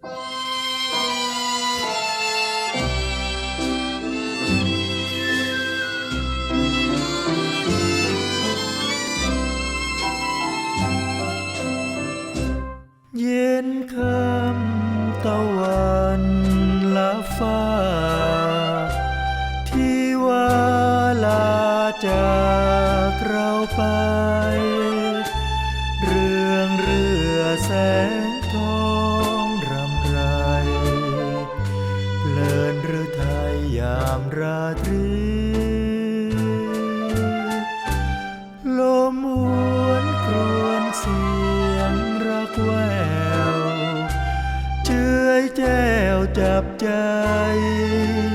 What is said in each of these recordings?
เย็นค่ำตะวันละฟ้า ที่ว่าลาจากเราไป จับใจ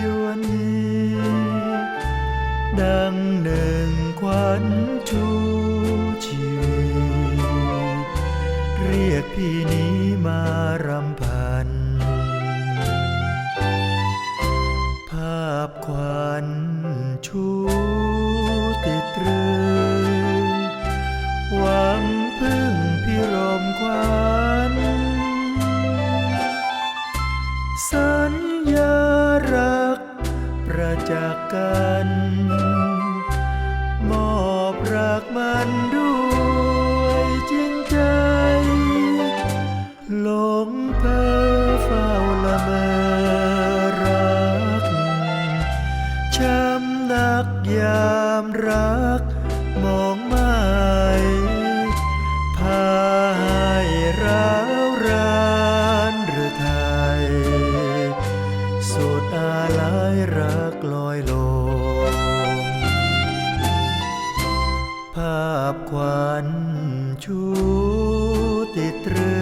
ยวนยีดังหนึ่งควันชูชีวีเรียกพี่นี้มารำพัน ภาพควันชูติดตรึง หวังพึ่งพิรมควันสั ประจักษ์กัน มอบรักมันด้วยจริงใจหลงเพ้อเฝ้าละเมอรักช้ำนักยามรักมองายรักลอยลงภาพควันชูติดตรึ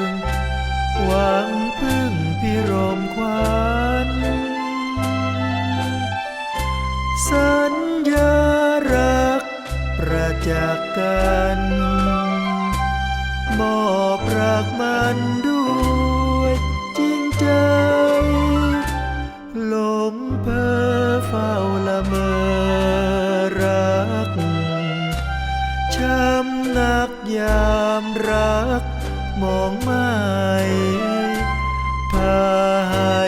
งหวังพึ่งพิรมควันสัญญารักประจักษ์กัน มอบรักมันด ยามรักมองไม่พาให้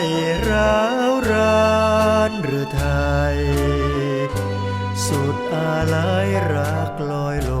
ร้าวรานหรือไทย สุดอาลัยรักลอยลง